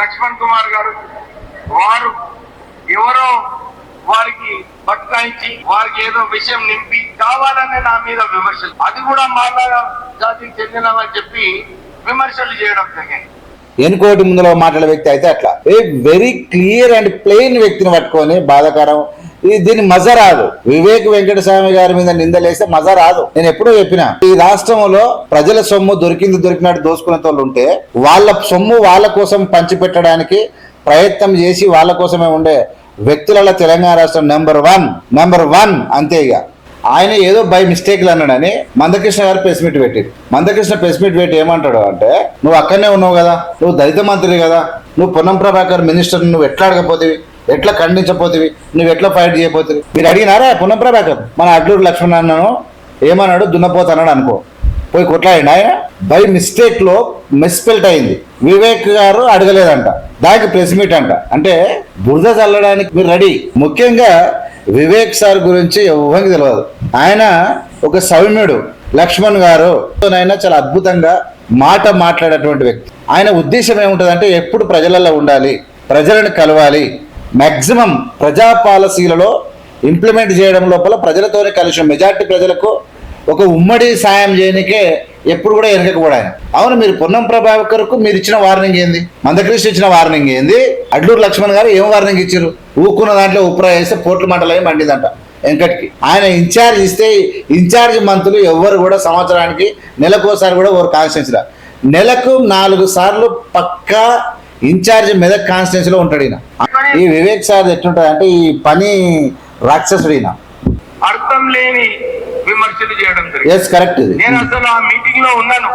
లక్ష్మణ్ కుమార్ గారు వారు ఎవరో వారికి బట్టాయించి వారికి ఏదో విషయం నింపి కావాలనే నా మీద విమర్శలు. అది కూడా మాలా జాతికి చెందినవని చెప్పి విమర్శలు చేయడం జరిగింది. ఎన్నికోటి ముందులో మాట్లాడే వ్యక్తి అయితే అట్లా. A very clear and plain వ్యక్తిని పట్టుకొని బాధాకరం దీని మజ రాదు. వివేక్ వెంకటస్వామి గారి మీద నిందలేస్తే మజ రాదు. నేను ఎప్పుడో చెప్పిన ఈ రాష్ట్రంలో ప్రజల సొమ్ము దొరికింది దొరికినట్టు దోసుకునే వాళ్ళు ఉంటే వాళ్ళ సొమ్ము వాళ్ళ కోసం పంచిపెట్టడానికి ప్రయత్నం చేసి వాళ్ళ కోసమే ఉండే వ్యక్తులలో తెలంగాణ రాష్ట్రం నెంబర్ వన్ నెంబర్ వన్ అంతే ఇక ఆయన ఏదో బై మిస్టేక్లు అన్నాడని మందకృష్ణ గారు ప్రెస్ మీట్ పెట్టారు. మందకృష్ణ ప్రెస్ మీట్ పెట్టి ఏమంటాడు అంటే నువ్వు అక్కడనే ఉన్నావు కదా నువ్వు దళిత మంత్రి కదా నువ్వు పొన్నం ప్రభాకర్ మినిస్టర్ నువ్వు ఎట్లా ఎట్లా ఖండించపోతివి నువ్వు ఎట్లా ఫైట్ చేయబోతుంది మీరు అడిగినారా? పొన్నం ప్రభాకర్ మన అడ్లూరు లక్ష్మణ్ అన్నను ఏమన్నాడు దున్నపోతున్నాడు అనుకో. పోయి కొట్లాడండి? ఆయన బై మిస్టేక్లో మిస్పెల్ట్ అయింది. వివేక్ గారు అడగలేదంట. దానికి ప్రెస్ మీట్ అంట. అంటే బురద చల్లడానికి మీరు రెడీ ముఖ్యంగా వివేక్ సార్ గురించి ఎవరికి తెలియదు ఆయన ఒక సౌమ్యుడు లక్ష్మణ్ గారు. ఆయన చాలా అద్భుతంగా మాట మాట్లాడేటువంటి వ్యక్తి. ఆయన ఉద్దేశం ఏముంటుందంటే ఎప్పుడు ప్రజలలో ఉండాలి ప్రజలను కలవాలి. మ్యాక్సిమం ప్రజా పాలసీలలో ఇంప్లిమెంట్ చేయడం లోపల ప్రజలతోనే కలిసి మెజార్టీ ప్రజలకు ఒక ఉమ్మడి సాయం చేయనికే ఎప్పుడు కూడా వెనకపోడు అవును మీరు పొన్నం ప్రభాకర్కు మీరు ఇచ్చిన వార్నింగ్ ఏంది? మందకృష్ణ ఇచ్చిన వార్నింగ్ ఏంది? అడ్లూరు లక్ష్మణ్ గారు ఏం వార్నింగ్ ఇచ్చారు? ఊక్కున్న దాంట్లో ఉప్రా వేస్తే పోట్ల మంటలయం మండిందంట వెంకట్కి. ఆయన ఇన్ఛార్జ్ ఇస్తే ఇన్ఛార్జ్ మంత్రులు ఎవ్వరు కూడా సంవత్సరానికి నెలకోసారి కూడా ఓరు కాన్స్టిట్యూన్సీ నెలకు నాలుగు సార్లు పక్కా ఇన్ఛార్జ్ మెదక్ కాన్స్టిట్యూన్సీలో ఉంటాడు ఈయన. ఈ వివేక్ సార్ ఎట్లుంటుంది అంటే ఈ పని రాక్షసుడు ఈయన. అర్థం లేని విమర్శలు చేయడం ఎస్ కరెక్ట్ నేను అసలు ఆ మీటింగ్లో ఉన్నాను.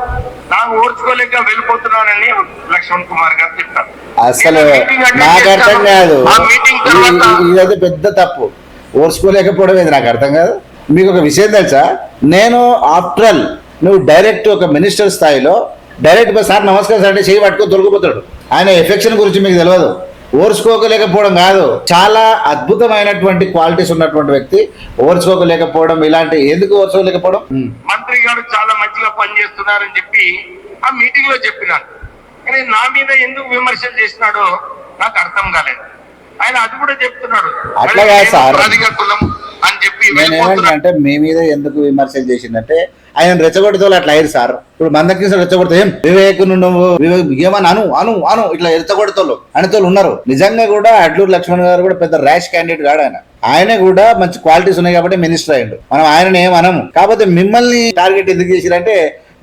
నాకు ఓర్చుకోలేక వెళ్ళిపోతున్నానని లక్ష్మణ్ కుమార్ గారు చెప్పారు. అసలు నాకు అర్థం. కాదు. ఇదైతే పెద్ద తప్పు. ఓర్చుకోలేకపోవడం ఇది నాకు అర్థం కాదు. మీకు ఒక విషయం తెలుసా? నేను ఆఫ్టర్ ఆల్ నువ్వు డైరెక్ట్ ఒక మినిస్టర్ స్థాయిలో డైరెక్ట్ సార్ నమస్కారం సార్ అంటే చేయి పట్టుకొని తొలగిపోతాడు. ఆయన ఎఫెక్షన్ గురించి మీకు తెలియదు ఓర్చుకోకలేకపోవడం కాదు. చాలా అద్భుతమైనటువంటి క్వాలిటీస్ ఉన్నటువంటి వ్యక్తి ఓర్చుకోకలేకపోవడం ఇలాంటి ఎందుకు ఓర్చుకోలేకపోవడం. మంత్రి గారు చాలా మంచిగా పనిచేస్తున్నారని చెప్పి ఆ మీటింగ్లో చెప్పినాను కానీ నా మీద ఎందుకు విమర్శలు చేసినాడో నాకు అర్థం కాలేదు. ఆయన అది కూడా చెప్తున్నాడు. అట్లా కాదు సార్. అని చెప్పి అంటే మీ మీద ఎందుకు విమర్శలు చేసిందంటే ఆయన రెచ్చగొడితే అట్లా అయ్యారు సార్. ఇప్పుడు మందకృష్ణ రెచ్చగొడితే ఏం? వివేక్ నువ్వు ఏమని అను అను అను ఇట్లా రెచ్చగొడతోళ్ళు అనేతోళ్ళు ఉన్నారు. నిజంగా కూడా అడ్లూరు లక్ష్మణ్ గారు కూడా పెద్ద ర్యాష్ క్యాండిడేట్ కాడు ఆయన. ఆయన కూడా మంచి క్వాలిటీస్ ఉన్నాయి కాబట్టి మినిస్టర్ అయ్యిండు. మనం ఆయన ఏమనము కాకపోతే మిమ్మల్ని టార్గెట్ ఎందుకు చేసిరంటే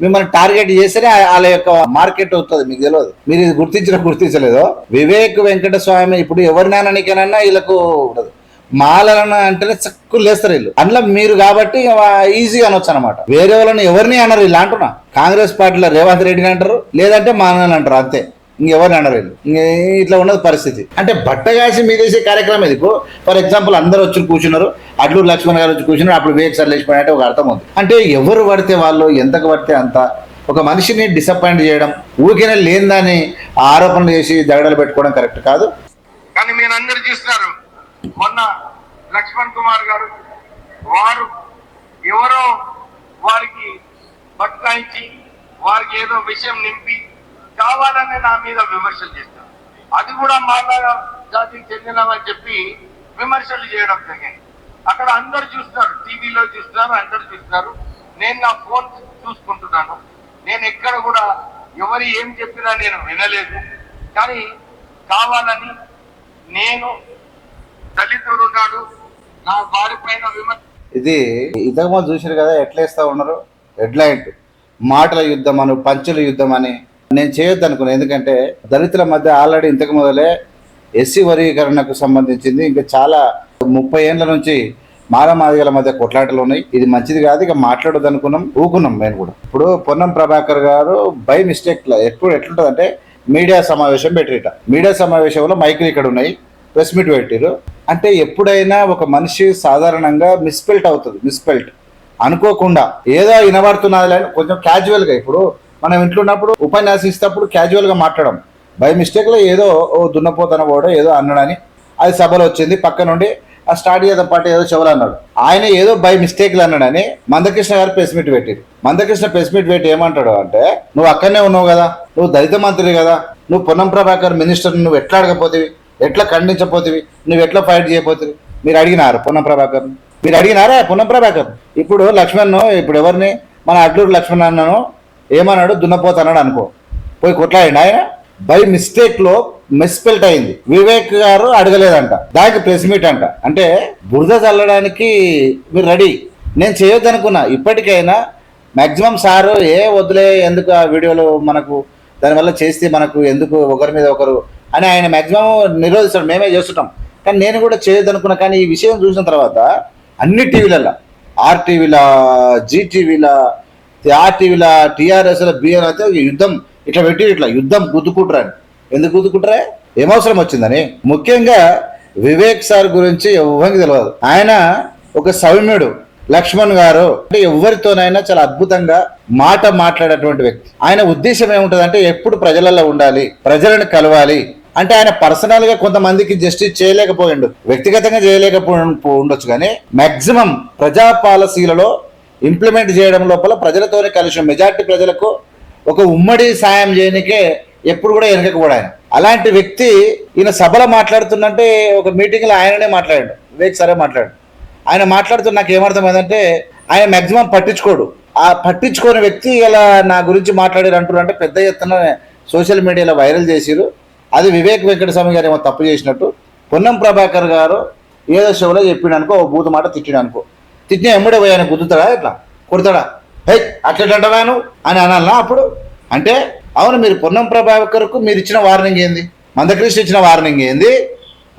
మిమ్మల్ని టార్గెట్ చేస్తేనే వాళ్ళ యొక్క మార్కెట్ అవుతుంది మీకు తెలియదు మీరు ఇది గుర్తించిన గుర్తించలేదు. వివేక్ వెంకట స్వామి ఇప్పుడు ఎవరినైనా నీకేనన్నా వీళ్ళకు ఉండదు మాలలను అంటేనే చక్కులు లేస్తారు వీళ్ళు. అందులో మీరు కాబట్టి ఈజీగా అనొచ్చు అనమాట వేరే వాళ్ళని ఎవరిని అనరు ఇలా అంటున్నా. కాంగ్రెస్ పార్టీలో రేవంత్ రెడ్డిని అంటారు లేదంటే మానని అంటారు అంతే. ఇంకెవరిని అనరు వీళ్ళు. ఇట్లా ఉన్నది పరిస్థితి. అంటే బట్టగాసి మీదేసే కార్యక్రమం ఇది. ఫర్ ఎగ్జాంపుల్ అందరూ వచ్చి కూర్చున్నారు అడ్లూరు లక్ష్మణ్ గారు వచ్చి కూర్చున్నారు అప్పుడు వివేక్ సార్ లేచిపోయినట్టే ఒక అర్థం ఉంది. అంటే ఎవరు పడితే వాళ్ళు ఎంతకు పడితే అంత. ఒక మనిషిని డిసప్పాయింట్ చేయడం ఊరికేనే లేనిదాన్ని ఆరోపణలు చేసి దగడలు పెట్టుకోవడం కరెక్ట్ కాదు. కానీ మీరు అందరు చూస్తున్నారు మొన్న లక్ష్మణ్ కుమార్ గారు వారు ఎవరో వారికి బట్టాయించి వారికి ఏదో విషయం నింపి కావాలని నా మీద విమర్శలు చేస్తారు. అది కూడా మాలా జాతికి చెందినవని చెప్పి విమర్శలు చేయడం జరిగింది. అక్కడ అందరు చూస్తున్నారు టీవీలో చూస్తున్నారు అందరు చూస్తున్నారు. నేను నా ఫోన్ చూసుకుంటున్నాను. నేను ఎక్కడ కూడా ఎవరు ఏం చెప్పినా నేను వినలేదు. కానీ కావాలని నేను దళితుడు ఉన్నాడు నా వారి పైన విమర్శ ఇది ఇంతకుముందు చూసారు కదా ఎట్లా వేస్తా ఉన్నారు? హెడ్లైన్ మాటల యుద్ధం అను పంచుల యుద్ధం అని. నేను చేయొద్దు అనుకున్నాను ఎందుకంటే దళితుల మధ్య ఆల్రెడీ ఇంతకు మొదలే ఎస్సీ వర్గీకరణకు సంబంధించింది. ఇంకా చాలా ముప్పై ఏళ్ళ నుంచి మారమాదిగల మధ్య కొట్లాటలు ఉన్నాయి. ఇది మంచిది కాదు ఇక మాట్లాడొద్దు అనుకున్నాం ఊకున్నాం నేను కూడా. ఇప్పుడు పొన్నం ప్రభాకర్ గారు బై మిస్టేక్ ఎప్పుడు ఎట్లుంటుంది అంటే మీడియా సమావేశం పెట్టిట మీడియా సమావేశంలో మైకులు ఇక్కడ ఉన్నాయి. ప్రెస్ మీట్ పెట్టారు అంటే ఎప్పుడైనా ఒక మనిషి సాధారణంగా మిస్పెల్ట్ అవుతుంది మిస్పెల్ట్. అనుకోకుండా ఏదో వినబడుతున్నది అని కొంచెం క్యాజువల్గా ఇప్పుడు మనం ఇంట్లో ఉన్నప్పుడు ఉపన్యాసం ఇస్తేప్పుడు క్యాజువల్గా మాట్లాడడం బై మిస్టేక్లో ఏదో ఓ దున్నపోతన పోవడం ఏదో అన్నాడని అది సభలో వచ్చింది పక్క నుండి ఆ స్టార్ట్ చేద్దాం పాట ఏదో చెవులు అన్నాడు. ఆయన ఏదో బై మిస్టేక్లు అన్నాడని మందకృష్ణ గారు press meet Mandakrishna press meet పెట్టి ఏమంటాడు అంటే నువ్వు అక్కడనే ఉన్నావు కదా నువ్వు దళిత మంత్రి కదా నువ్వు పొన్నం ప్రభాకర్ మినిస్టర్ నువ్వు ఎట్లా అడగపోతివి? ఎట్లా ఖండించపోతివి నువ్వు ఎట్లా ఫైట్ చేయబోతుంది మీరు అడిగినారు పొన్నం ప్రభాకర్ మీరు అడిగినారా పొన్నం ప్రభాకర్? ఇప్పుడు లక్ష్మణ్ ఇప్పుడు ఎవరిని? మన అడ్లూరు లక్ష్మణ్ అన్నను ఏమన్నాడు? దున్నపోతన్నాడు అనుకో. పోయి కొట్లాడండి. ఆయన బై మిస్టేక్లో మిస్పెల్ట్ అయింది. వివేక్ గారు అడగలేదంట. దానికి ప్రెస్ మీట్ అంట. అంటే బురద చల్లడానికి మీరు రెడీ నేను చేయొద్దు అనుకున్నా ఇప్పటికైనా మ్యాక్సిమం సారు ఏ వదిలే ఎందుకు ఆ వీడియోలు మనకు దానివల్ల చేస్తే మనకు ఎందుకు ఒకరి మీద ఒకరు అని ఆయన మ్యాక్సిమం నిరోధిస్తాడు. మేమే చేస్తుంటాం. కానీ నేను కూడా చేయొద్దు అనుకున్నా కానీ ఈ విషయం చూసిన తర్వాత అన్ని టీవీలలో ఆర్టీవీల జీటీవీల ఆర్టీవీల టీఆర్ఎస్ల బీఆర్ బిఆర్ అయితే యుద్ధం ఇట్లా పెట్టి ఇట్లా యుద్ధం గుద్దుకుంటారని ఎందుకు గుద్దుకుంటారా? ఏమవసరం వచ్చిందని. ముఖ్యంగా వివేక్ సార్ గురించి ఎవరికి తెలియదు ఆయన ఒక సౌమ్యుడు లక్ష్మణ్ గారు. అంటే ఎవరితోనైనా చాలా అద్భుతంగా మాట మాట్లాడేటువంటి వ్యక్తి. ఆయన ఉద్దేశం అంటే ఎప్పుడు ప్రజలలో ఉండాలి ప్రజలను కలవాలి అంటే ఆయన పర్సనల్గా కొంతమందికి జస్టిస్ చేయలేకపోయిండు. వ్యక్తిగతంగా చేయలేకపో ఉండొచ్చు కానీ మాక్సిమం ప్రజా పాలసీలలో ఇంప్లిమెంట్ చేయడం లోపల ప్రజలతోనే కలిసి మెజార్టీ ప్రజలకు ఒక ఉమ్మడి సాయం చేయనికే ఎప్పుడు కూడా వెనకకు కూడా ఆయన. అలాంటి వ్యక్తి ఈయన సభలో మాట్లాడుతున్నంటే ఒక మీటింగ్లో ఆయననే మాట్లాడాడు. వివేక్ సరే మాట్లాడు ఆయన మాట్లాడుతున్న నాకు ఏమర్థమైందంటే ఆయన మ్యాక్సిమం పట్టించుకోడు. ఆ పట్టించుకోని వ్యక్తి ఇలా నా గురించి మాట్లాడారు అంటున్నారు అంటే పెద్ద ఎత్తున సోషల్ మీడియాలో వైరల్ చేసిరు అది వివేక్ వెంకటస్వామి గారు ఏమో తప్పు చేసినట్టు. పొన్నం ప్రభాకర్ గారు ఏదో షోలో చెప్పిండు అనుకో ఓ బూతు మాట తిట్టిడు అనుకో తిట్టిన ఎమ్మడే పోయాను గుద్దుతాడా ఇట్లా కొడతాడా? హే అట్లా నువ్వు? అని అనాలనా అప్పుడు? అంటే అవును మీరు పొన్నం ప్రభాకర్కు మీరు ఇచ్చిన వార్నింగ్ ఏంది? మందకృష్ణ ఇచ్చిన వార్నింగ్ ఏంది?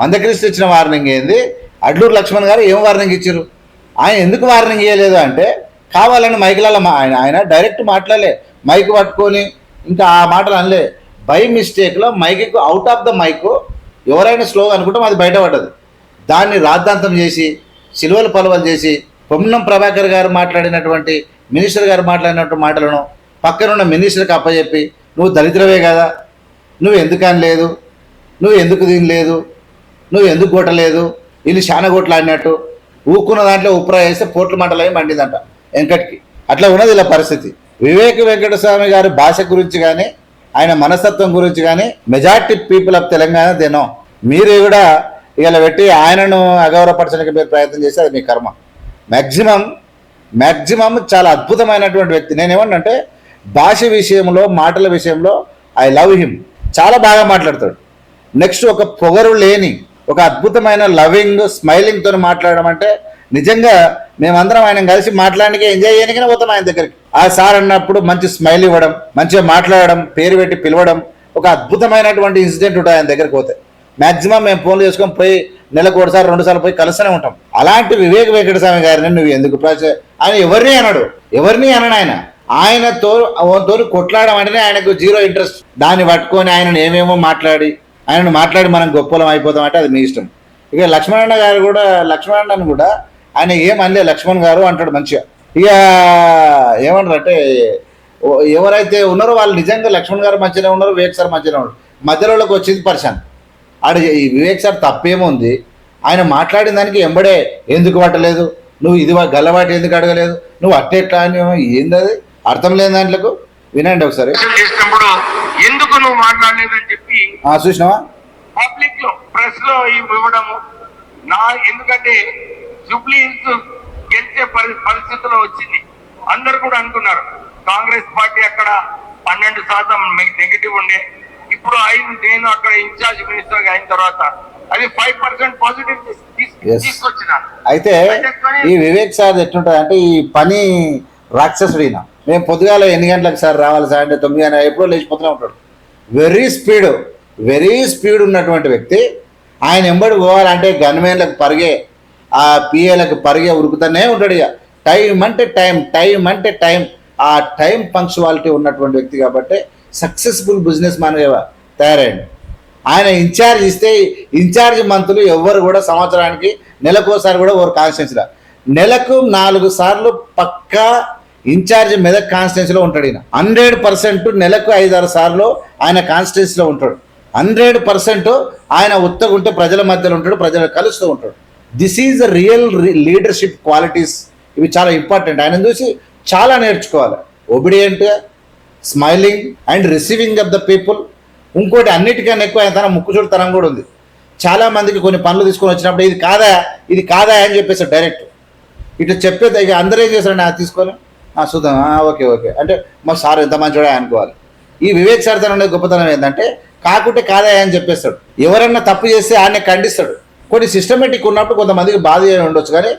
మందకృష్ణ ఇచ్చిన వార్నింగ్ ఏంది? అడ్లూరు లక్ష్మణ్ గారు ఏం వార్నింగ్ ఇచ్చారు ఆయన ఎందుకు వార్నింగ్ ఇవ్వలేదు అంటే కావాలని మైకులలో మా- ఆయన ఆయన డైరెక్ట్ మాట్లాడలే. మైక్ పట్టుకొని ఇంకా ఆ మాటలు అనలే. By మిస్టేక్లో mic out of the mic ఎవరైనా స్లో అనుకుంటాం అది బయటపడ్డది. దాన్ని రాద్ధాంతం చేసి సిలువలు పలువలు చేసి పొమ్నం ప్రభాకర్ గారు మాట్లాడినటువంటి మినిస్టర్ గారు మాట్లాడినటువంటి మాటలను పక్కనున్న మినిస్టర్కి అప్పచెప్పి నువ్వు దళితులవే కదా నువ్వు ఎందుకు అనలేదు నువ్వు ఎందుకు తినలేదు నువ్వు ఎందుకు కొట్టలేదు వీళ్ళు శాన కొట్లు ఆడినట్టు ఊక్కున్న దాంట్లో ఉప్రా వేస్తే పోట్ల మంటలు మండిందంట వెంకట్కి. అట్లా ఉన్నది ఇలా పరిస్థితి. వివేక వెంకటస్వామి గారి భాష గురించి కానీ ఆయన మనస్తత్వం గురించి కానీ మెజార్టీ పీపుల్ ఆఫ్ తెలంగాణ దినం మీరు కూడా ఇలా పెట్టి ఆయనను అగౌరవపరచడానికి మీరు ప్రయత్నం చేస్తే అది మీ కర్మ. మ్యాక్సిమం మ్యాక్సిమం చాలా అద్భుతమైనటువంటి వ్యక్తి. నేనేమన్నంటే భాష విషయంలో మాటల విషయంలో ఐ లవ్ హిమ్ చాలా బాగా మాట్లాడతాడు. నెక్స్ట్ ఒక పొగరు లేని ఒక అద్భుతమైన లవింగ్ స్మైలింగ్ తోని మాట్లాడడం అంటే నిజంగా మేమందరం ఆయన కలిసి మాట్లాడడానికి ఎంజాయ్ చేయడానికి పోతాం ఆయన దగ్గరికి. ఆ సార్ అన్నప్పుడు మంచి స్మైల్ ఇవ్వడం మంచిగా మాట్లాడడం పేరు పెట్టి పిలవడం ఒక అద్భుతమైనటువంటి ఇన్సిడెంట్ ఉంటుంది ఆయన దగ్గరికి పోతే. మాక్సిమం మేము ఫోన్లు చేసుకొని పోయి నెలకు ఒకసారి రెండు సార్లు పోయి కలుస్తూనే ఉంటాం. అలాంటి వివేక్ వెంకటస్వామి గారిని నువ్వు ఎందుకు ఆయన ఎవరిని అనడు. ఎవరిని అనడు ఆయన. ఆయనతో తోరు కొట్లాడడం అంటేనే ఆయనకు జీరో ఇంట్రెస్ట్. దాన్ని పట్టుకొని ఆయనను ఏమేమో మాట్లాడి ఆయనను మాట్లాడి మనం గొప్పలం అయిపోతాం అంటే అది మీ ఇష్టం. ఇక లక్ష్మణన్న గారు కూడా లక్ష్మణన్నను కూడా ఆయన ఏం అనలే లక్ష్మణ్ గారు అంటాడు మంచిగా. ఇక ఏమంటారు అంటే ఎవరైతే ఉన్నారో వాళ్ళు నిజంగా లక్ష్మణ్ గారు మంచిగా ఉన్నారు వివేక్ సార్ మంచిగానే ఉన్నారు. మధ్యలోకి వచ్చింది పర్సన్ ఆడ ఈ వివేక్ సార్ తప్పేముంది ఆయన మాట్లాడిన దానికి ఎంబడే ఎందుకు పట్టలేదు? నువ్వు ఇది వా- గల్లవాటి ఎందుకు అడగలేదు? నువ్వు అట్టెట్లా అని ఏంది అది? అర్థం లేని దాంట్లోకి వినండి ఒకసారి. చేసినప్పుడు ఎందుకు నువ్వు మాట్లాడలేదని చెప్పి చూసినావా? పబ్లిక్లో ప్రెస్లో ఇవ్వడము? నా ఎందుకంటే జూబ్లీ హిల్స్ గెలిచే పరి పరిస్థితిలో వచ్చింది. అందరు కూడా అనుకున్నారు కాంగ్రెస్ పార్టీ అక్కడ పన్నెండు శాతం నెగిటివ్ ఉండే. ఇప్పుడు ఐదు నేను అక్కడ ఇన్ఛార్జ్ మినిస్టర్ అయిన తర్వాత అది ఫైవ్ పర్సెంట్ పాజిటివ్. తీసుకొచ్చిన. అయితే ఈ వివేక్ సార్ ఎట్లుంటుంది అంటే ఈ పని రాక్షసుడు ఈయన మేము పొద్దుగాల ఎన్ని గంటలకు సార్ రావాలి సార్ అంటే తొమ్మిది గంటల ఎప్పుడో లేచిపోతూనే ఉంటాడు. వెరీ స్పీడ్ వెరీ స్పీడ్ ఉన్నటువంటి వ్యక్తి. ఆయన ఎంబడి పోవాలంటే గన్మెన్లకు పరిగే ఆ పిఏలకు పరిగే ఉరుకుతూనే ఉంటాడు ఇక. టైం అంటే టైం టైం అంటే టైం ఆ టైం పంక్చువాలిటీ ఉన్నటువంటి వ్యక్తి కాబట్టి సక్సెస్ఫుల్ బిజినెస్ మ్యాన్గా తయారైంది ఆయన ఇన్ఛార్జ్ ఇస్తే ఇన్ఛార్జ్ మంత్రులు ఎవ్వరు కూడా సంవత్సరానికి నెలకోసారి కూడా ఎవరు కాన్స్టిట్యూన్సీలో. నెలకు నాలుగు సార్లు పక్కా ఇన్ఛార్జ్ మెదక్ కాన్స్టిట్యున్సీలో ఉంటాడు ఈయన. హండ్రెడ్ పర్సెంట్ నెలకు ఐదారు సార్లు ఆయన కాన్స్టిట్యున్సీలో ఉంటాడు. హండ్రెడ్ పర్సెంట్ ఆయన ఉత్తగుంటే ప్రజల మధ్యలో ఉంటాడు ప్రజలు కలుస్తూ ఉంటాడు. This is the real leadership qualities ఇవి చాలా ఇంపార్టెంట్ ఆయన చూసి చాలా నేర్చుకోవాలి. ఒబిడియంట్గా smiling and receiving of the people ఇంకోటి అన్నిటికన్నా ఎక్కువ ఆయన తన ముక్కుచుడుతనం కూడా ఉంది. చాలా మందికి కొన్ని పనులు తీసుకొని వచ్చినప్పుడు ఇది కాదా ఇది కాదా అని చెప్పేసి డైరెక్ట్ ఇటు చెప్పేది ఇక అందరూ ఏం చేస్తారండి అది తీసుకొని చూద్దాం ఓకే ఓకే. అంటే మా సార్ ఎంత మంచివాడే అనుకోవాలి. ఈ వివేక్ సార్ తన గొప్పతనం ఏంటంటే కాకుంటే కాదా అని చెప్పేస్తాడు. ఎవరన్నా తప్పు చేస్తే ఆయన్ని ఖండిస్తాడు. కొన్ని సిస్టమేటిక్ ఉన్నప్పుడు కొంతమందికి బాధ ఉండొచ్చు కానీ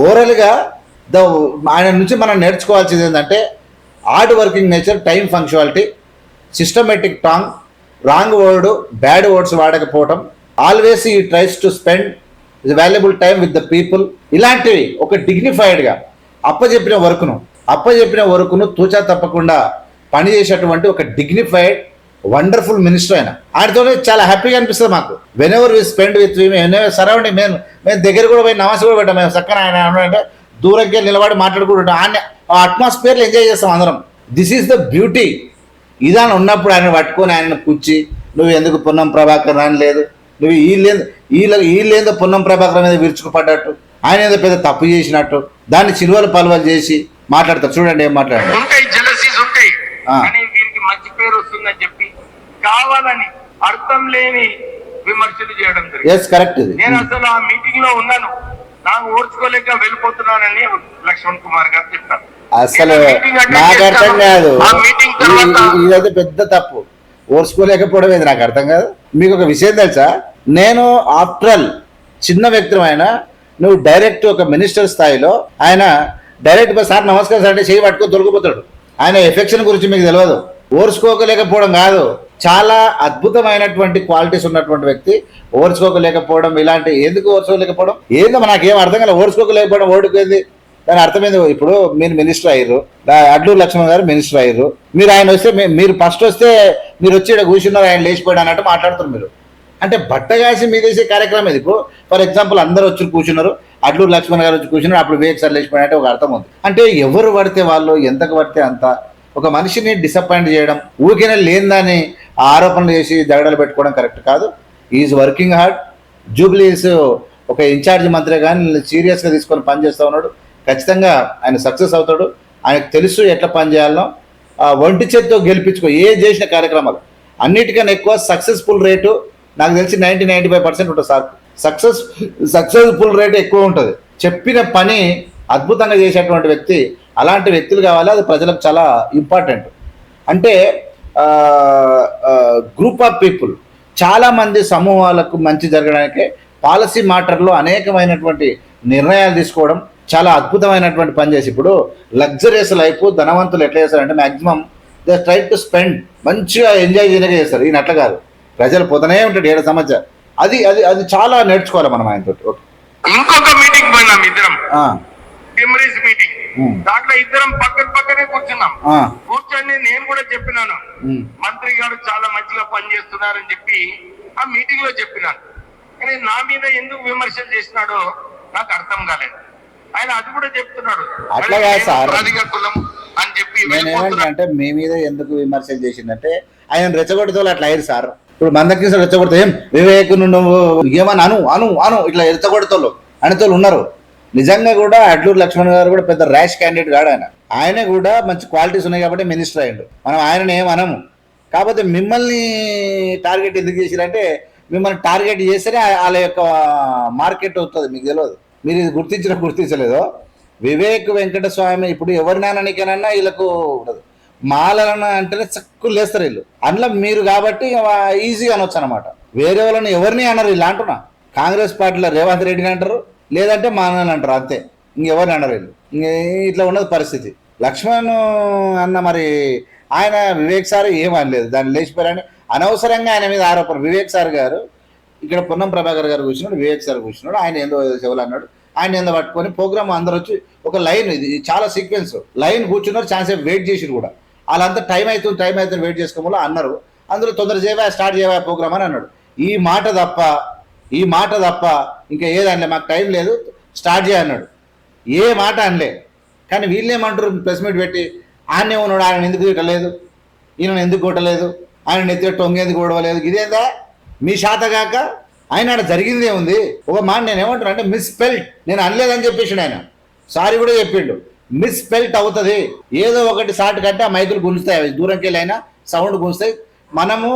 ఓవరాల్గా ద ఆయన నుంచి మనం నేర్చుకోవాల్సింది ఏంటంటే hard working nature time punctuality systematic tongue wrong word bad words వాడకపోవటం always he tries to spend valuable time with the people ఇలాంటివి ఒక డిగ్నిఫైడ్గా అప్పచెప్పిన వర్క్ను అప్పచెప్పిన వర్క్ను తూచా తప్పకుండా పనిచేసేటువంటి ఒక డిగ్నిఫైడ్ వండర్ఫుల్ మినిస్టర్ ఆయన ఆయనతోనే చాలా హ్యాపీగా అనిపిస్తుంది మాకు. Whenever we spend with surrounding మేము మేము దగ్గర కూడా పోయి నమాజ్ కూడా పెట్టాం. మేము చక్కన ఆయన అంటే దూరంగా నిలబడి మాట్లాడుకుంటుంటాం ఆయన ఆ అట్మాస్ఫియర్లో ఎంజాయ్ చేస్తాం అందరం. దిస్ ఈస్ ద బ్యూటీ ఇదాని ఉన్నప్పుడు ఆయన పట్టుకొని ఆయన కూర్చి నువ్వు ఎందుకు పొన్నం ప్రభాకర్ అని లేదు? నువ్వు వీళ్ళేందు వీళ్ళ వీళ్ళేందో పొన్నం ప్రభాకర్ మీద విరుచుకుపడ్డట్టు. ఆయన ఏదో పెద్ద తప్పు చేసినట్టు. దాన్ని చిలువలు పలువలు చేసి మాట్లాడతారు చూడండి ఏం. కానీ వీరికి మంచి పేరు వస్తుందని చెప్పి కావాలని అర్థం లేని విమర్శలు చేయడం జరిగింది. నేను అసలు ఆ మీటింగ్లో ఉన్నాను. నాకు ఓర్చుకోలేక వెళ్ళిపోతున్నానని లక్ష్మణ్ కుమార్ గారు చెప్పారు. అసలు నాకు అర్థం. కాదు. ఇదైతే పెద్ద తప్పు. ఓర్చుకోలేకపోవడం ఇది నాకు అర్థం కాదు. మీకు ఒక విషయం తెలుసా? నేను ఆఫ్టర్ ఆల్ చిన్న వ్యక్తిమైన నువ్వు డైరెక్ట్ ఒక మినిస్టర్ స్థాయిలో ఆయన డైరెక్ట్ సార్ నమస్కారం సార్ అంటే చేయి పట్టుకొని తొలగిపోతాడు. ఆయన ఎఫెక్షన్ గురించి మీకు తెలియదు. ఓర్చుకోకలేకపోవడం కాదు. చాలా అద్భుతమైనటువంటి క్వాలిటీస్ ఉన్నటువంటి వ్యక్తి ఓర్చుకోకలేకపోవడం ఇలాంటి ఎందుకు ఓర్చుకోలేకపోవడం? ఏందో నాకేం అర్థం కాలేదు. ఓర్చుకోకలేకపోవడం ఓడిపోయింది. దాని అర్థమైంది ఇప్పుడు మీరు మినిస్టర్ అయ్యారు. అడ్లూరు లక్ష్మణ్ గారు మినిస్టర్ అయ్యారు. మీరు ఆయన వస్తే మీరు ఫస్ట్ వస్తే మీరు వచ్చి ఇక్కడ కూర్చున్నారు ఆయన లేచిపోయాడు అన్నట్టు మాట్లాడుతున్నారు మీరు. అంటే బట్టగాసి మీదేసే కార్యక్రమం ఇది. ఇప్పుడు ఫర్ ఎగ్జాంపుల్ అందరూ వచ్చి కూర్చున్నారు. అడ్లూరు లక్ష్మణ్ గారు వచ్చి కూర్చున్నారు అప్పుడు వివేక్ సార్ లేచిపోయినట్టు ఒక అర్థం ఉంది. అంటే ఎవరు పడితే వాళ్ళు ఎంతకు పడితే అంత. ఒక మనిషిని డిసప్పాయింట్ చేయడం ఊరికేనే లేనిదాన్ని ఆరోపణలు చేసి దగడలు పెట్టుకోవడం కరెక్ట్ కాదు. ఈజ్ వర్కింగ్ హార్డ్ జూబ్లీస్ ఒక ఇన్ఛార్జ్ మంత్రి కానీ సీరియస్గా తీసుకొని పనిచేస్తూ ఉన్నాడు. ఖచ్చితంగా ఆయన సక్సెస్ అవుతాడు. ఆయనకు తెలుసు ఎట్లా పనిచేయాలనో ఆ ఒంటి చేత్తో గెలిపించుకో. ఏ చేసిన కార్యక్రమాలు. అన్నిటికన్నా ఎక్కువ సక్సెస్ఫుల్ రేటు నాకు తెలిసి నైంటీ నైంటీ ఫైవ్ పర్సెంట్ ఉంటుంది సార్ సక్సెస్ సక్సెస్ఫుల్ రేట్ ఎక్కువ ఉంటుంది. చెప్పిన పని అద్భుతంగా చేసేటువంటి వ్యక్తి అలాంటి వ్యక్తులు కావాలి అది ప్రజలకు చాలా ఇంపార్టెంట్ అంటే గ్రూప్ ఆఫ్ పీపుల్ చాలామంది సమూహాలకు మంచి జరగడానికి పాలసీ మాటర్లో అనేకమైనటువంటి నిర్ణయాలు తీసుకోవడం చాలా అద్భుతమైనటువంటి పని చేసి ఇప్పుడు లగ్జరియస్ లైఫ్ ధనవంతులు ఎట్లా చేస్తారంటే maximum they try to spend మంచిగా ఎంజాయ్ చేయడానికి చేస్తారు. ఈయన అట్లా కాదు. ప్రజలు పొదనే ఉంటాడు ఏడు సంవత్సరాలు. అది అది అది చాలా నేర్చుకోవాలి మనం ఆయనతో ఓకే ఇంకొక మీటింగ్ పోయినాం ఇద్దరం. మెమరీస్ మీటింగ్ ఉమ్, దాంట్లో ఇద్దరం పక్కన పక్కనే కూర్చున్నాం. ఆ, కూర్చొని నేను కూడా చెప్పినాను. ఉమ్, మంత్రి గారు చాలా మంచిగా పనిచేస్తున్నారని చెప్పి ఆ మీటింగ్లో చెప్పినాను. కానీ నా మీద ఎందుకు విమర్శలు చేసినాడో నాకు అర్థం కాలేదు. ఆయన అది కూడా చెప్తున్నాడు. సార్. కులం అని చెప్పి ఏమంటే మీ మీద ఎందుకు విమర్శలు చేసిందంటే ఆయన రెచ్చగొడితే అట్లా అయ్యారు సార్. ఇప్పుడు మందకృష్ణ రెచ్చగొడితే ఏం? వివేకును నువ్వు ఏమని? అను అను అను ఇట్లా రెచ్చగొడతోళ్ళు అనేతోళ్ళు ఉన్నారు. నిజంగా కూడా అడ్లూరు లక్ష్మణ్ గారు కూడా పెద్ద ర్యాష్ క్యాండిడేట్ కాడు ఆయన. ఆయన కూడా మంచి క్వాలిటీస్ ఉన్నాయి కాబట్టి మినిస్టర్ అయ్యాడు. మనం ఆయనని ఏం అనము. కాకపోతే మిమ్మల్ని టార్గెట్ ఎందుకు చేసిరంటే మిమ్మల్ని టార్గెట్ చేస్తేనే వాళ్ళ యొక్క మార్కెట్ అవుతుంది మీకు తెలియదు మీరు ఇది గుర్తించిన గుర్తించలేదో. వివేక్ వెంకటస్వామి ఇప్పుడు ఎవరినైనా వీళ్ళకు ఉండదు. మాలన అంటేనే చక్కు లేస్తారు వీళ్ళు. అందులో మీరు కాబట్టి ఈజీగా అనొచ్చు అనమాట. వేరే వాళ్ళని ఎవరిని అనరు ఇలా అంటున్నా. కాంగ్రెస్ పార్టీలో రేవంత్ రెడ్డిని అంటారు లేదంటే మానని అంటారు అంతే. ఇంకెవరిని అనరు వీళ్ళు. ఇట్లా ఉన్నది పరిస్థితి. లక్ష్మణ్ అన్న మరి ఆయన వివేక్ సార్ ఏం అనలేదు. దాన్ని లేచిపోయారని అనవసరంగా ఆయన మీద ఆరోపణ. వివేక్ సార్ గారు ఇక్కడ పొన్నం ప్రభాకర్ గారు కూర్చున్నాడు వివేక్ సార్ కూర్చున్నాడు ఆయన ఏందో చెవులు అన్నాడు. ఆయన ఏందో పట్టుకొని ప్రోగ్రామ్ అందరూ వచ్చి ఒక లైన్ ఇది ఇది చాలా సీక్వెన్స్. లైన్ కూర్చున్నారు ఛాన్స్ వెయిట్ చేసిరు కూడా. వాళ్ళంతా టైం అవుతుంది టైం అవుతుంది వెయిట్ చేసుకోమో అన్నారు. అందులో తొందర చేయవా స్టార్ట్ చేయవా ప్రోగ్రామ్ అని అన్నాడు. ఈ మాట తప్ప ఈ మాట తప్ప ఇంకా ఏదనలే మాకు టైం లేదు స్టార్ట్ చేయన్నాడు ఏ మాట అనలే. కానీ వీళ్ళేమంటారు ప్రెస్ మీట్ పెట్టి ఆయనే ఉన్నాడు ఆయన ఎందుకు తిట్టలేదు ఈయన ఎందుకు కొట్టలేదు? ఆయన నెత్తి టొంగేందుకు కొడవలేదు ఇదేందా? మీ శాతగాక ఆయన ఆడ జరిగిందే ఉంది ఒక మాట నేను ఏమంటాను అంటే మిస్పెల్ట్ నేను అనలేదని చెప్పేసాడు ఆయన. సారీ కూడా చెప్పిండు. మిస్పెల్ట్ అవుతుంది. ఏదో ఒకటి సాట్ కంటే ఆ మైకులు గుంజుతాయి. అవి దూరంకి వెళ్ళి అయినా సౌండ్ గుంజుతాయి. మనము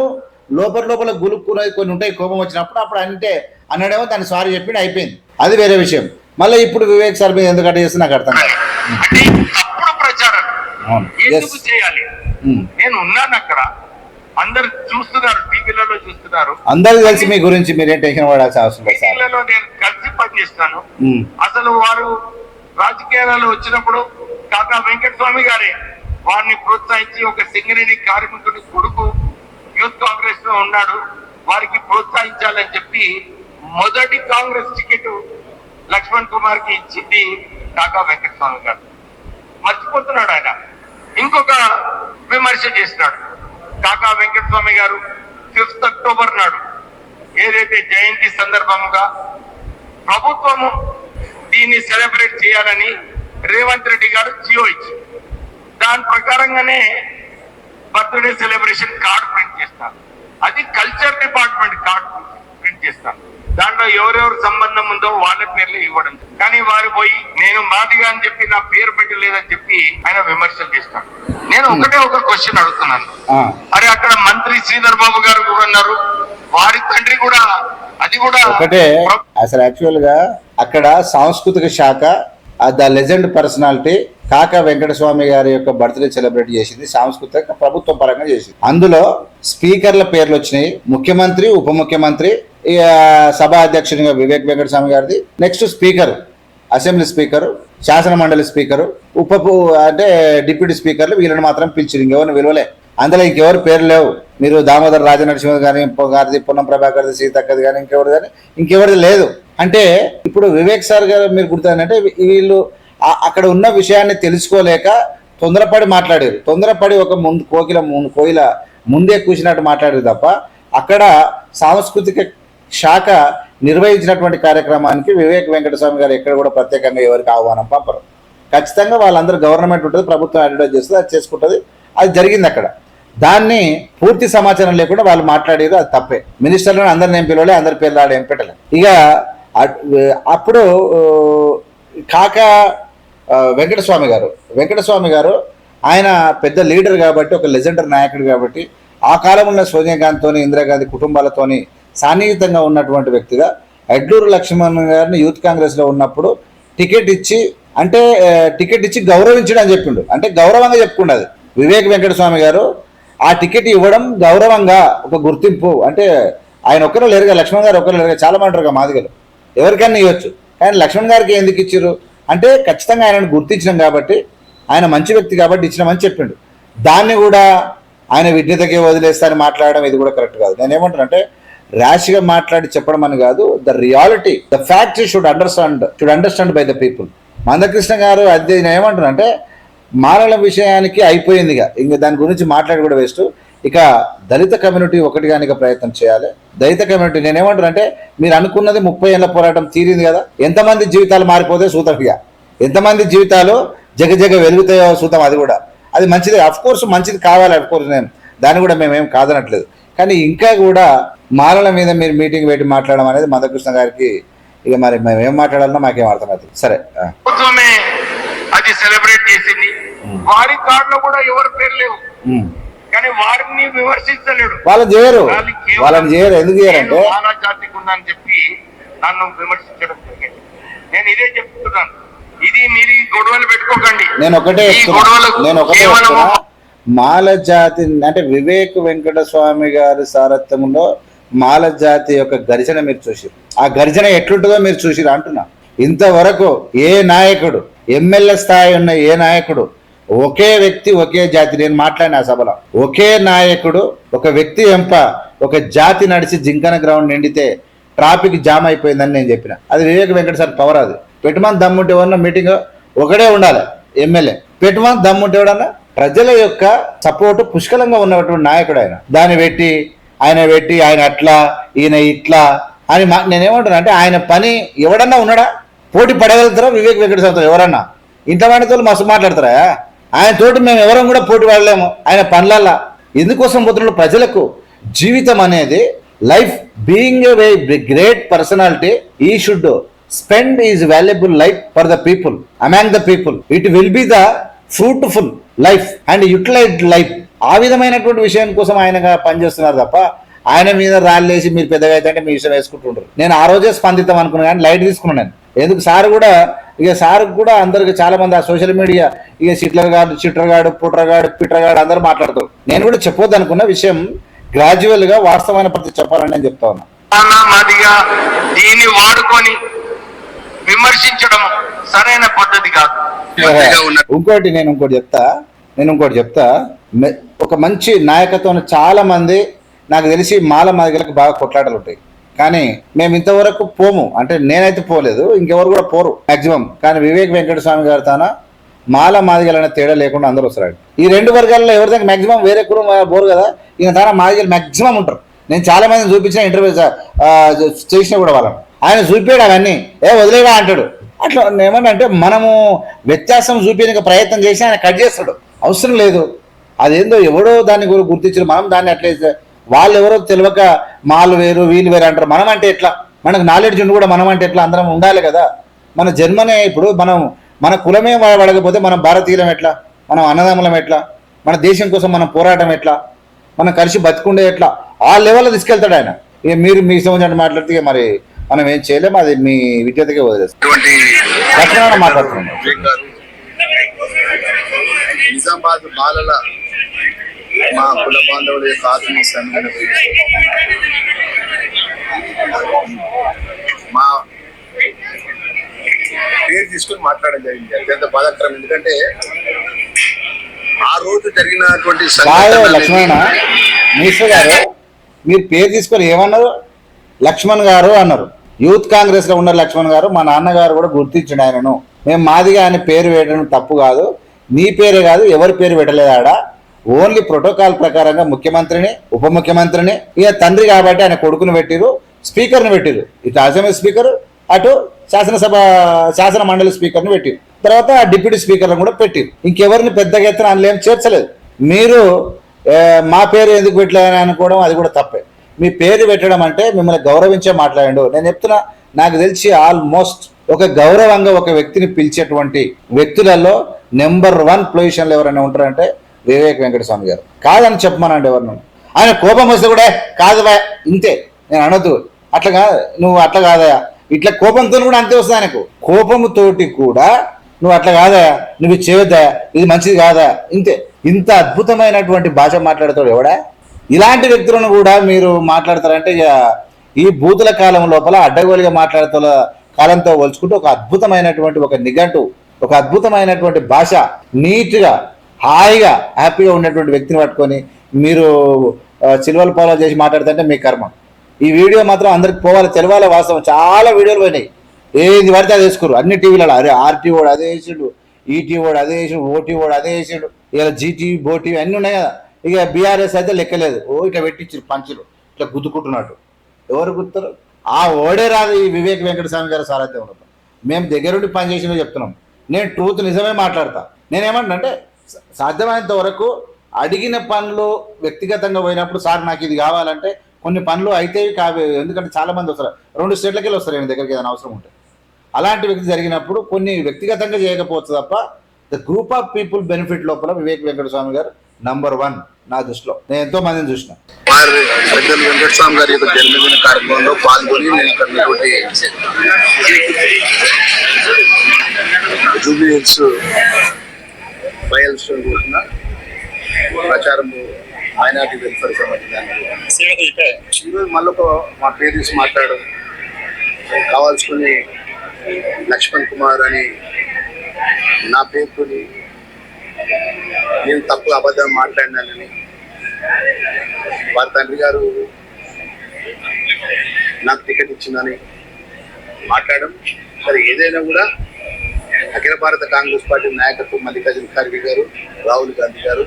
లోపల లోపల గులుక్కున్నది కొన్ని ఉంటాయి కోపం వచ్చినప్పుడు అప్పుడు అంటే అన్నాడేమో దాన్ని సారీ చెప్పిండి అయిపోయింది. అది వేరే విషయం. మళ్ళీ ఇప్పుడు వివేక్ సార్ మీద ఎందుకు అట్ట చేస్తే నాకు అర్థం ఉమ్. నేను ఉన్నాను అక్కడ. అందరు చూస్తున్నారు టీవీలలో చూస్తున్నారు. అందరికీ తెలిసి మీ గురించి మీరేం టెన్షన్ పడాల్సిన అవసరం లేదు నేను కలిసి పనిచేస్తాను. ఉమ్. అసలు వారు రాజకీయాలలో వచ్చినప్పుడు కాకా వెంకటస్వామి గారే వారిని ప్రోత్సహించి ఒక సింగరేణి కార్మికుడి కొడుకు యూత్ కాంగ్రెస్లో ఉన్నాడు. వారికి ప్రోత్సహించాలని చెప్పి మొదటి కాంగ్రెస్ టికెట్ లక్ష్మణ్ కుమార్కి ఇచ్చింది కాకా వెంకటస్వామి గారు. మర్చిపోతున్నాడు ఆయన. ఇంకొక విమర్శ చేసినాడు కాకా వెంకటస్వామి గారు ఫిఫ్త్ అక్టోబర్ నాడు ఏదైతే జయంతి సందర్భముగా ప్రభుత్వము దీన్ని సెలబ్రేట్ చేయాలని రేవంత్ రెడ్డి గారు జియో ఇచ్చి దాని ప్రకారంగానే బర్త్డే సెలబ్రేషన్ కార్డ్ ప్రింట్ చేస్తారు. అది కల్చర్ డిపార్ట్మెంట్ కార్డ్ ప్రింట్ చేస్తారు. దాంట్లో ఎవరెవరు సంబంధం ఉందో వాళ్ళ పేర్లు ఇవ్వడం. కానీ వారు పోయి నేను మాదిగా అని చెప్పి నా పేరు పెట్టలేదని చెప్పి ఆయన విమర్శలు చేస్తాడు నేను ఒకటే ఒక క్వశ్చన్ అడుగుతున్నాను. అరే అక్కడ మంత్రి శ్రీధర్ బాబు గారు కూడా ఉన్నారు. వారి తండ్రి కూడా అది కూడా అసలు యాక్చువల్గా అక్కడ సాంస్కృతిక శాఖ ద లెజెండ్ పర్సనాలిటీ కాకా వెంకటస్వామి గారి యొక్క బర్త్డే సెలబ్రేట్ చేసింది సాంస్కృతిక ప్రభుత్వ పరంగా చేసింది. అందులో స్పీకర్ల పేర్లు వచ్చినాయి. ముఖ్యమంత్రి ఉప ముఖ్యమంత్రి ఈ, సభ అధ్యక్షునిగా వివేక్ వెంకటస్వామి గారిది. నెక్స్ట్ స్పీకర్ అసెంబ్లీ స్పీకర్ శాసన మండలి స్పీకర్ ఉప అంటే డిప్యూటీ స్పీకర్లు వీళ్ళని మాత్రం పిలిచారు. ఇంకెవరిని విలువలే అందులో ఇంకెవరు పేరు లేవు. మీరు దామోదర్ రాజనరసింహ కానీ గారిది పొన్నం ప్రభాకర్ది సీతక్కది కానీ ఇంకెవరు కానీ ఇంకెవరిది లేదు. అంటే ఇప్పుడు వివేక్ సార్ గారు మీరు గుర్తుందంటే వీళ్ళు అక్కడ ఉన్న విషయాన్ని తెలుసుకోలేక తొందరపడి మాట్లాడారు. తొందరపడి ఒక ముందు కోకిల మూడు కోయిల ముందే కూసినట్టు మాట్లాడారు తప్ప అక్కడ సాంస్కృతిక శాఖ నిర్వహించినటువంటి కార్యక్రమానికి వివేక్ వెంకటస్వామి గారు ఎక్కడ కూడా ప్రత్యేకంగా ఎవరికి ఆహ్వానం పంపరు. ఖచ్చితంగా వాళ్ళందరూ గవర్నమెంట్ ఉంటుంది ప్రభుత్వం అడ్వర్టైజ్ చేస్తుంది అది చేసుకుంటుంది అది జరిగింది అక్కడ. దాన్ని పూర్తి సమాచారం లేకుండా వాళ్ళు మాట్లాడేది అది తప్పే. మినిస్టర్లను అందరిని ఏం పిలవలే అందరి పేర్లు ఆడ ఏం పెట్టలేదు ఇక అప్పుడు కాక వెంకటస్వామి గారు వెంకటస్వామి గారు ఆయన పెద్ద లీడర్ కాబట్టి ఒక లెజెండర్ నాయకుడు కాబట్టి ఆ కాలంలో సోనియా గాంధీతోని ఇందిరాగాంధీ కుటుంబాలతోని సాన్నిహితంగా ఉన్నటువంటి వ్యక్తిగా ఎడ్లూరు లక్ష్మణ్ గారిని యూత్ కాంగ్రెస్లో ఉన్నప్పుడు టికెట్ ఇచ్చి అంటే టికెట్ ఇచ్చి గౌరవించడం అని చెప్పిండు. అంటే గౌరవంగా చెప్పుకున్నది. వివేక్ వెంకటస్వామి గారు ఆ టికెట్ ఇవ్వడం గౌరవంగా ఒక గుర్తింపు. అంటే ఆయన ఒక్కరు లేరుగా లక్ష్మణ్ గారు ఒక్కరు లేరుగా చాలా మంటారు మాదిగలు. ఎవరికైనా ఇవ్వచ్చు. కానీ లక్ష్మణ్ గారికి ఎందుకు ఇచ్చారు? అంటే ఖచ్చితంగా ఆయనను గుర్తించడం కాబట్టి ఆయన మంచి వ్యక్తి కాబట్టి ఇచ్చినామని చెప్పిండు. దాన్ని కూడా ఆయన విజ్ఞతకే వదిలేస్తారని మాట్లాడడం ఇది కూడా కరెక్ట్ కాదు. నేను ఏమంటానంటే ర్యాష్గా మాట్లాడి చెప్పడం అని కాదు the reality the fact should understand should understand by the people Mandakrishna గారు అది నేను ఏమంటానంటే మారల విషయానికి అయిపోయింది ఇక దాని గురించి మాట్లాడి కూడా వేస్ట్ ఇక దళిత కమ్యూనిటీ ఒకటిగా ఇక ప్రయత్నం చేయాలి. దళిత కమ్యూనిటీ నేనేమంటానంటే మీరు అనుకున్నది ముప్పై ఏళ్ళ పోరాటం తీరింది కదా ఎంతమంది జీవితాలు మారిపోతే సూతం ఇక ఎంతమంది జీవితాలు జగ జగ వెలుగుతాయో సూతం అది కూడా. అది మంచిది అఫ్ కోర్స్ మంచిది కావాలి అఫ్ కోర్స్ నేను. దాన్ని కూడా మేమేం కాదనట్లేదు. కానీ ఇంకా కూడా మాలల మీద మీరు మీటింగ్ పెట్టి మాట్లాడడం అనేది మందకృష్ణ గారికి ఇక మరి మేము ఏం మాట్లాడాలన్నా మాకేం అర్థమవుతుంది. సరే అది సెలబ్రేట్ చేసింది. వారి కార్డులో కూడా ఎవరి పేరు లేవు. కానీ వారిని విమర్శించలేడు. వాళ్ళని చేయరు. వాళ్ళని చేయరు. ఎందుకు చేయరంటే? జాతికి ఉన్నానని చెప్పి నన్ను విమర్శించడం జరిగింది. నేను ఇదే చెప్తున్నాను. ఇది మీరు గొడవలు పెట్టుకోకండి. నేను ఒకటే నేను ఒకటే మాల జాతి అంటే వివేక్ వెంకటస్వామి గారి సారథ్యంలో మాల జాతి యొక్క గర్జన మీరు చూసిరు ఆ గర్జన ఎట్లుంటుందో మీరు చూసిరు అంటున్నా. ఇంతవరకు ఏ నాయకుడు ఎమ్మెల్యే స్థాయి ఉన్న ఏ నాయకుడు ఒకే వ్యక్తి ఒకే జాతి నేను మాట్లాడిన ఆ సభలో. ఒకే నాయకుడు ఒక వ్యక్తి ఎంప ఒక జాతి నడిచి జింకన గ్రౌండ్ నిండితే ట్రాఫిక్ జామ్ అయిపోయిందని నేను చెప్పిన. అది వివేక్ వెంకట సార్ పవర్ అది. పెట్టుమని దమ్ముంటే ఉన్న మీటింగ్ ఒకడే ఉండాలి ఎమ్మెల్యే. పెట్టుమని దమ్ముంటే ఎవడన్నా ప్రజల యొక్క సపోర్ట్ పుష్కలంగా ఉన్నటువంటి నాయకుడు ఆయన. దాన్ని పెట్టి ఆయన పెట్టి ఆయన అట్లా ఈయన ఇట్లా అని మా నేనేమంటున్నా అంటే ఆయన పని ఎవడన్నా ఉన్నాడా? పోటీ పడగలుగుతారా వివేక్ వెంకట ఎవరన్నా? ఇంత వాడితో మస్తు మాట్లాడతారా? ఆయన తోటి మేము ఎవరం కూడా పోటీ పడలేము. ఆయన పనులల్లా. ఎందుకోసం పోతున్నాడు? ప్రజలకు జీవితం అనేది life being a great personality he should spend is valuable life for the people among the people. It will be the fruitful life and utilize life. ఆ విధమైనటువంటి విషయం కోసం ఆయన పనిచేస్తున్నారు తప్ప ఆయన మీద రాళ్ళేసి మీరు పెద్దగా అయితే అంటే మీ విషయం వేసుకుంటుండ్రు. నేను ఆ రోజే స్పందిద్దాం అనుకున్నాను కానీ లైట్ తీసుకున్నాను నేను. ఎందుకు? సార్ కూడా ఇక సార్ కూడా అందరికి చాలా మంది ఆ సోషల్ మీడియా ఇక సిట్లర్ గాడు చిట్టర్ గాడు పుట్ర గాడు పిట్ర గాడు అందరూ మాట్లాడతారు నేను కూడా చెప్పొద్దు అనుకున్న విషయం గ్రాడ్యువల్గా వాస్తవమైన ప్రతి చెప్పాలని నేను చెప్తా ఉన్నా. మాదిగా దీన్ని వాడుకొని విమర్శించడం సరైన పద్ధతి కాదు. ఇంకోటి నేను ఇంకోటి చెప్తా. నేను ఇంకోటి చెప్తా. ఒక మంచి నాయకత్వం చాలా మంది నాకు తెలిసి మాల మాదిగలకు బాగా కొట్లాటలు ఉంటాయి. కానీ మేము ఇంతవరకు పోము. అంటే నేనైతే పోలేదు ఇంకెవరు కూడా పోరు మ్యాక్సిమం కానీ వివేక్ వెంకటస్వామి గారి తాన మాల మాదిగలు అనే తేడా లేకుండా అందరూ వస్తారు. ఈ రెండు వర్గాల్లో ఎవరి దగ్గర మాక్సిమం వేరే కులం పోరు కదా ఈయన తాన మాదిగలు మ్యాక్సిమం ఉంటారు. నేను చాలా మందిని చూపించిన ఇంటర్వ్యూ చేసినా కూడా వాళ్ళని. ఆయన చూపాడు అవన్నీ. ఏ వదిలేడా అంటాడు. అట్లా ఏమన్నా అంటే మనము వ్యత్యాసం చూపించడానికి ప్రయత్నం చేసి ఆయన కట్ చేస్తాడు. అవసరం లేదు. అదేందో ఎవడో దాన్ని గురి- గుర్తించారు. మనం దాన్ని అట్లే వాళ్ళు ఎవరో తెలియక మాలు వేరు వీళ్ళు వేరు అంటారు. మనం అంటే ఎట్లా? మనకు నాలెడ్జ్ ఉండి కూడా మనం అంటే ఎట్లా? అందరం ఉండాలి కదా. మన జన్మనే ఇప్పుడు మనం మన కులమే పడకపోతే మనం భారతీయులం ఎట్లా? మనం అన్నదమ్ములం ఎట్లా? మన దేశం కోసం మనం పోరాటం ఎట్లా? మనం కలిసి బతుకుండే ఎట్లా? ఆ లెవెల్లో తీసుకెళ్తాడు ఆయన. ఇక మీరు మీ సంబంధించి మాట్లాడితే మరి మనం ఏం చేయలేము అది మీ విద్యార్థికే వదిలేస్తాం. మాట్లాడుతున్నాం. నిజామాబాద్ బాలల మా కుల బాంధవుల యొక్క ఆత్మీయ మా పేరు తీసుకుని మాట్లాడడం జరిగింది. అత్యంత బాధాకరం. ఎందుకంటే ఆ రోజు జరిగినటువంటి లక్ష్మణ మినిస్టర్ గారు మీరు పేరు తీసుకొని ఏమన్నారు? లక్ష్మణ్ గారు అన్నారు. యూత్ కాంగ్రెస్లో ఉన్న లక్ష్మణ్ గారు మా నాన్నగారు కూడా గుర్తించండి ఆయనను. మేము మాదిగా ఆయన పేరు వేయడం తప్పు కాదు. నీ పేరే కాదు ఎవరి పేరు పెట్టలేదు ఆడ ఓన్లీ ప్రోటోకాల్ ప్రకారంగా ముఖ్యమంత్రిని ఉప ముఖ్యమంత్రిని ఇక తండ్రి కాబట్టి ఆయన కొడుకుని పెట్టిరు స్పీకర్ని పెట్టిరు. ఇటు అసెంబ్లీ స్పీకర్ అటు శాసనసభ శాసన మండలి స్పీకర్ని పెట్టిరు. తర్వాత డిప్యూటీ స్పీకర్ని కూడా పెట్టిరు. ఇంకెవరిని పెద్దగా ఎత్తున అందులో ఏం చేర్చలేదు. మీరు మా పేరు ఎందుకు పెట్టలేదని అనుకోవడం అది కూడా తప్పే. మీ పేరు పెట్టడం అంటే మిమ్మల్ని గౌరవించే మాట్లాడండు. నేను చెప్తున్నా నాకు తెలిసి ఆల్మోస్ట్ ఒక గౌరవంగా ఒక వ్యక్తిని పిలిచేటువంటి వ్యక్తులలో నెంబర్ వన్ పొజిషన్లో ఎవరైనా ఉంటారంటే వివేక్ వెంకటస్వామి గారు. కాదని చెప్పమనండి ఎవరు ఆయన కోపం వస్తే కూడా కాదువా ఇంతే నేను అనొద్దు. అట్లా కాదు నువ్వు అట్లా కాదయా ఇట్లా కోపంతో కూడా అంతే వస్తుంది ఆయనకు. కోపంతోటి కూడా నువ్వు అట్లా కాదా నువ్వు చేయొద్దా ఇది మంచిది కాదా ఇంతే. ఇంత అద్భుతమైనటువంటి భాష మాట్లాడతాడు ఎవడా? ఇలాంటి వ్యక్తులను కూడా మీరు మాట్లాడతారంటే ఇక ఈ భూతుల కాలం లోపల అడ్డగోలుగా మాట్లాడతల కాలంతో పోల్చుకుంటే ఒక అద్భుతమైనటువంటి ఒక నిఘంటు ఒక అద్భుతమైనటువంటి భాష నీట్గా హాయిగా హ్యాపీగా ఉన్నటువంటి వ్యక్తిని పట్టుకొని మీరు చిలువలు పాలో చేసి మాట్లాడుతుంటే మీ కర్మ. ఈ వీడియో మాత్రం అందరికి పోవాలి తెలవాలి వాస్తవం. చాలా వీడియోలు పోయినాయి. ఏది పడితే అది వేసుకోరు. అన్ని టీవీలలో అరే ఆర్టీ వాడు అదే వేసిండు ఈటీ వాడు అదే వేసాడు ఓటీ వాడు అదే వేసాడు ఇలా జీటీవీ బోటీవీ అన్నీ ఉన్నాయి కదా. ఇక బీఆర్ఎస్ అయితే లెక్కలేదు. ఓ ఇట్లా పెట్టించారు పంచులు. ఇట్లా గుద్దుకుంటున్నట్టు. ఎవరు గుర్తారు ఆ ఓడే రాదు ఈ వివేక్ వెంకటస్వామి గారి సారథ్యం ఉండదు మేము దగ్గరుండి పనిచేసినా చెప్తున్నాం. నేను ట్రూత్ నిజమే మాట్లాడతా. నేనేమంటున్నా అంటే సాధ్యమైనంత వరకు అడిగిన పనులు వ్యక్తిగతంగా పోయినప్పుడు సార్ నాకు ఇది కావాలంటే కొన్ని పనులు అయితే కావే ఎందుకంటే చాలా మంది వస్తారు. రెండు స్టేట్లకి వెళ్ళి వస్తారు నేను దగ్గరికి ఏదైనా అవసరం ఉంటే. అలాంటి వ్యక్తి జరిగినప్పుడు కొన్ని వ్యక్తిగతంగా చేయకపోవచ్చు తప్ప the group of people benefit లోపల వివేక్ వెంకటస్వామి గారు నంబర్ వన్ నా దృష్టిలో. నేను ఎంతో మందిని చూసిన. వారి పెద్దలు వెంకటస్వామి గారి యొక్క జన్మదిన కార్యక్రమంలో పాల్గొని నేను ఇక్కడ ఉన్నటువంటి జూబ్లీ హిల్స్ బయల్స్ కూడిన ప్రచారం మైనార్టీ వెల్ఫేర్ సంబంధించి ఈరోజు మళ్ళీ మా పేరు తీసి మాట్లాడడం కావాల్సుకుని లక్ష్మణ్ కుమార్ అని నా పేరుతోని నేను తప్పు అబద్ధం మాట్లాడినానని వారి తండ్రి గారు నాకు టికెట్ ఇచ్చిందని మాట్లాడడం సరే ఏదైనా కూడా అఖిల భారత కాంగ్రెస్ పార్టీ నాయకత్వం మల్లికార్జున ఖార్గే గారు రాహుల్ గాంధీ గారు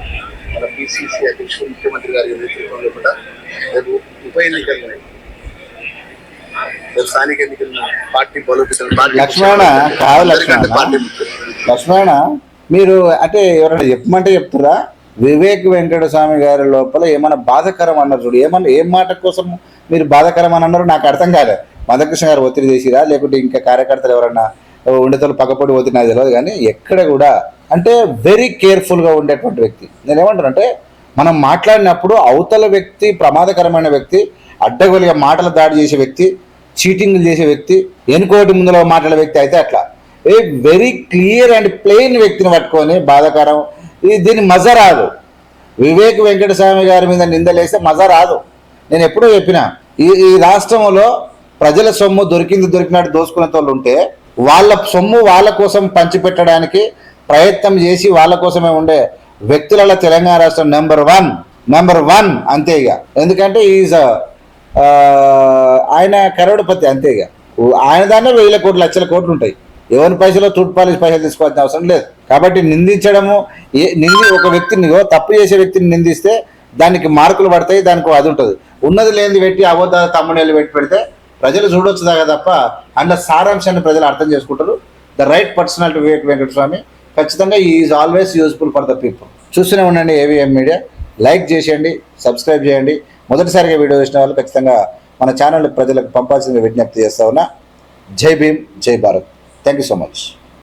మన పిసిసి అధ్యక్షుడు ముఖ్యమంత్రి గారి నేతృత్వంలో కూడా రేపు ఉప ఎన్నికలు. స్థానిక ఎన్నికలు ఉన్నాయి. పార్టీ బలోపేతం లక్ష్మణ, కాదు లక్ష్మణ. మీరు అంటే ఎవరైనా చెప్పమంటే చెప్తారా? వివేక్ వెంకట స్వామి గారి లోపల ఏమైనా బాధకరం అన్నారు చూడు. ఏమన్నా ఏం మాట కోసం మీరు బాధకరం అని అన్నారు? నాకు అర్థం కాలే. మధకృష్ణ గారు ఒత్తిడి చేసిరా? లేకుంటే ఇంకా కార్యకర్తలు ఎవరన్నా ఉండేతలు పక్కపడి పోతే నాకు తెలియదు కానీ ఎక్కడ కూడా అంటే వెరీ కేర్ఫుల్గా ఉండేటువంటి వ్యక్తి. నేను ఏమంటాను అంటే మనం మాట్లాడినప్పుడు అవతల వ్యక్తి ప్రమాదకరమైన వ్యక్తి అడ్డగోలుగా మాటల దాడి చేసే వ్యక్తి చీటింగ్లు చేసే వ్యక్తి ఎన్కోటి ముందులో మాట్లాడే వ్యక్తి అయితే అట్లా. A very clear and plain వ్యక్తిని పట్టుకొని బాధాకరం. ఇది దీని మజా రాదు. వివేక్ వెంకటస్వామి గారి మీద నిందలేస్తే మజా రాదు. నేను ఎప్పుడూ చెప్పిన ఈ ఈ రాష్ట్రంలో ప్రజల సొమ్ము దొరికింది దొరికినట్టు దోసుకునే వాళ్ళు ఉంటే వాళ్ళ సొమ్ము వాళ్ళ కోసం పంచిపెట్టడానికి ప్రయత్నం చేసి వాళ్ళ కోసమే ఉండే వ్యక్తులలో తెలంగాణ రాష్ట్రం నెంబర్ వన్ నెంబర్ వన్ అంతే ఇక. ఎందుకంటే ఈజ్ ఆయన కరోడపతి అంతే ఇక. ఆయన దాన్నే వేల కోట్లు లక్షల కోట్లు ఉంటాయి. ఎవరి పైసలో తుట్పాలి పైసలు తీసుకోవాల్సిన అవసరం లేదు. కాబట్టి నిందించడము ఏ నింది ఒక వ్యక్తిని తప్పు చేసే వ్యక్తిని నిందిస్తే దానికి మార్కులు పడతాయి దానికి అది ఉంటుంది. ఉన్నది లేనిది పెట్టి అబద్ధ తమ్ముడేళ్ళు పెట్టి పెడితే ప్రజలు చూడొచ్చు దాకా తప్ప అందులో సారాంశాన్ని ప్రజలు అర్థం చేసుకుంటారు. The right personality Vivek Venkataswamy ఖచ్చితంగా is always useful for the people చూస్తూనే ఉండండి ఏవిఎం మీడియా లైక్ చేసేయండి సబ్స్క్రైబ్ చేయండి. మొదటిసారిగా వీడియో చూసిన వాళ్ళు ఖచ్చితంగా మన ఛానల్ ప్రజలకు పంపాల్సిన విజ్ఞప్తి చేస్తా ఉన్నా. జై భీమ్ జై Bharat. Thank you so much